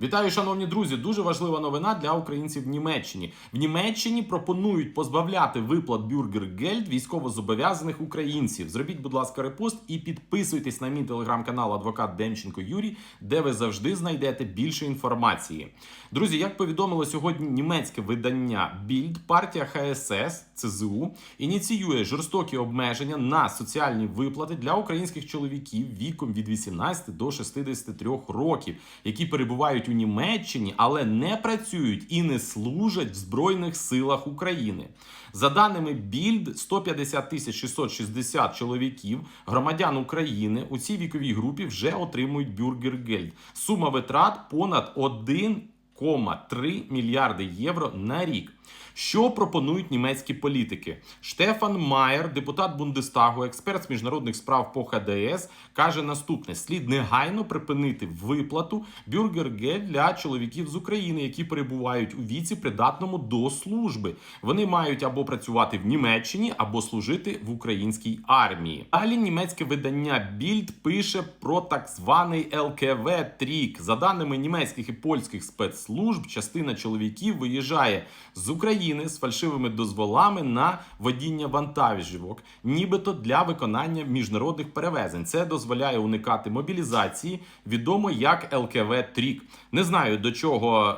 Вітаю, шановні друзі! Дуже важлива новина для українців в Німеччині. В Німеччині пропонують позбавляти виплат Бюргергельд військовозобов'язаних українців. Зробіть, будь ласка, репост і підписуйтесь на мій телеграм-канал Адвокат Демченко Юрій, де ви завжди знайдете більше інформації. Друзі, як повідомило сьогодні німецьке видання Більд, партія ХСС ЦЗУ ініціює жорстокі обмеження на соціальні виплати для українських чоловіків віком від 18 до 63 років, які перебувають у Німеччині, але не працюють і не служать в Збройних силах України. За даними Більд, 150 тисяч 660 чоловіків, громадян України у цій віковій групі вже отримують бюргергельд. Сума витрат понад 1,3 мільярди євро на рік. Що пропонують німецькі політики? Штефан Майер, депутат Бундестагу, експерт з міжнародних справ по ХДС, каже наступне: слід негайно припинити виплату бюргерге для чоловіків з України, які перебувають у віці придатному до служби. Вони мають або працювати в Німеччині, або служити в українській армії. Далі німецьке видання Більд пише про так званий ЛКВ Трік. За даними німецьких і польських спецслужб, частина чоловіків виїжджає з України з фальшивими дозволами на водіння вантажівок, нібито для виконання міжнародних перевезень. Це дозволяє уникати мобілізації, відомо як ЛКВ Трік. Не знаю до чого.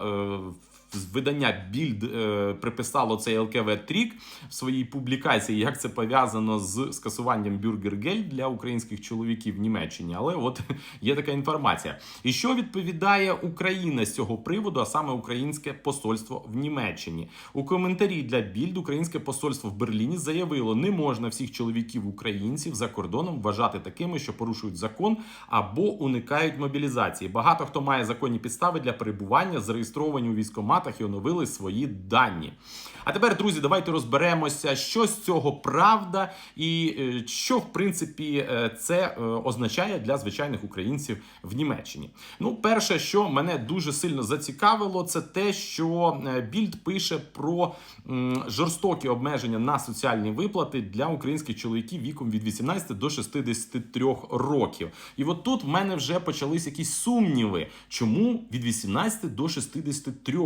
Е- Видання Більд е, приписало цей ЛКВ Трік в своїй публікації, як це пов'язано з скасуванням бюргергель для українських чоловіків в Німеччині. Але от є така інформація. І що відповідає Україна з цього приводу, а саме українське посольство в Німеччині? У коментарі для Більд українське посольство в Берліні заявило, не можна всіх чоловіків українців за кордоном вважати такими, що порушують закон або уникають мобілізації. Багато хто має законні підстави для перебування, зареєстровані у військкоматах і оновили свої дані. А тепер, друзі, давайте розберемося, що з цього правда, і е, що в принципі е, це е, означає для звичайних українців в Німеччині. Ну, перше, що мене дуже сильно зацікавило, це те, що Більд пише про жорстокі обмеження на соціальні виплати для українських чоловіків віком від 18 до 63 років. І от тут в мене вже почались якісь сумніви, чому від 18 до 63?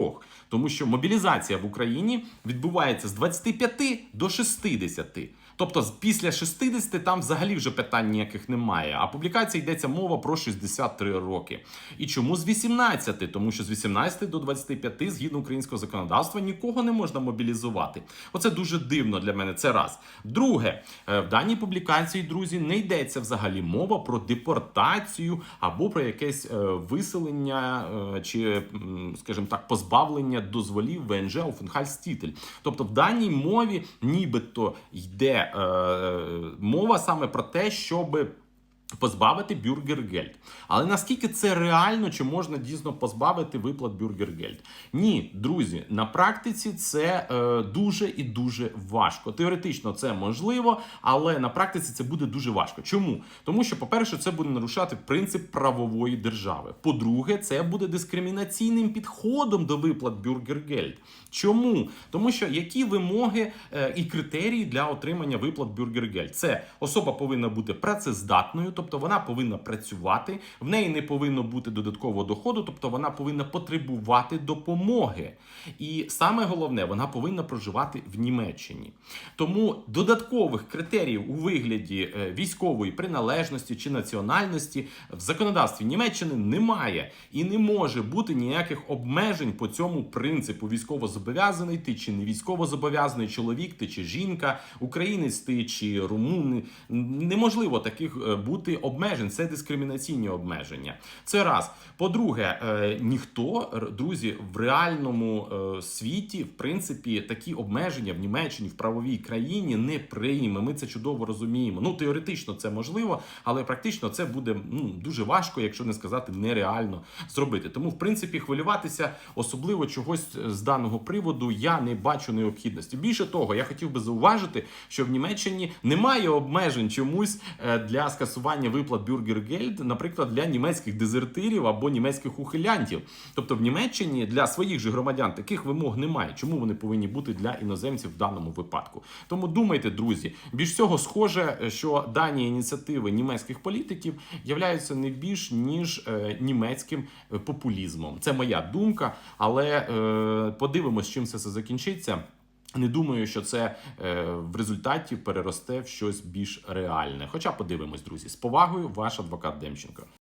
Тому що мобілізація в Україні відбувається з 25 до 60. Тобто після 60 там взагалі вже питань ніяких немає. А публікація йдеться мова про 63 роки. І чому з 18? Тому що з 18 до 25, згідно українського законодавства, нікого не можна мобілізувати. Оце дуже дивно для мене. Це раз. Друге, е, в даній публікації, друзі, не йдеться взагалі мова про депортацію або про якесь е, виселення е, чи, скажімо так, позбавлення дозволів ВНЖ Офенхальстітель. Тобто в даній мові нібито йде е, мова саме про те, щоби. Позбавити бюргергельд. Але наскільки це реально, чи можна дійсно позбавити виплат бюргергельд? Ні, друзі, на практиці це е, дуже і дуже важко. Теоретично це можливо, але на практиці це буде дуже важко. Чому? Тому що, по-перше, це буде нарушати принцип правової держави. По-друге, це буде дискримінаційним підходом до виплат бюргергельд. Чому? Тому що які вимоги е, і критерії для отримання виплат бюргергельд? Це особа повинна бути працездатною, тобто вона повинна працювати, в неї не повинно бути додаткового доходу, тобто вона повинна потребувати допомоги. І саме головне, вона повинна проживати в Німеччині. Тому додаткових критеріїв у вигляді е, військової приналежності чи національності в законодавстві Німеччини немає і не може бути ніяких обмежень по цьому принципу. Військовозобов'язаний ти чи не військовозобов'язаний чоловік, ти чи жінка, українець ти чи румун. Неможливо таких е, бути обмежень. Це дискримінаційні обмеження. Це раз. По-друге, е, ніхто, друзі, в реальному е, світі, в принципі, такі обмеження в Німеччині, в правовій країні не прийме. Ми це чудово розуміємо. Ну, теоретично це можливо, але практично це буде ну, дуже важко, якщо не сказати нереально зробити. Тому, в принципі, хвилюватися особливо чогось з даного приводу я не бачу необхідності. Більше того, я хотів би зауважити, що в Німеччині немає обмежень чомусь е, для скасування скасування виплат Бюргергельд, наприклад, для німецьких дезертирів або німецьких ухилянтів. Тобто в Німеччині для своїх же громадян таких вимог немає. Чому вони повинні бути для іноземців в даному випадку? Тому думайте, друзі, більш всього схоже, що дані ініціативи німецьких політиків являються не більш ніж е, німецьким е, популізмом. Це моя думка, але е, подивимось, чим це все закінчиться. Не думаю, що це е, в результаті переросте в щось більш реальне. Хоча подивимось, друзі, з повагою, ваш адвокат Демченко.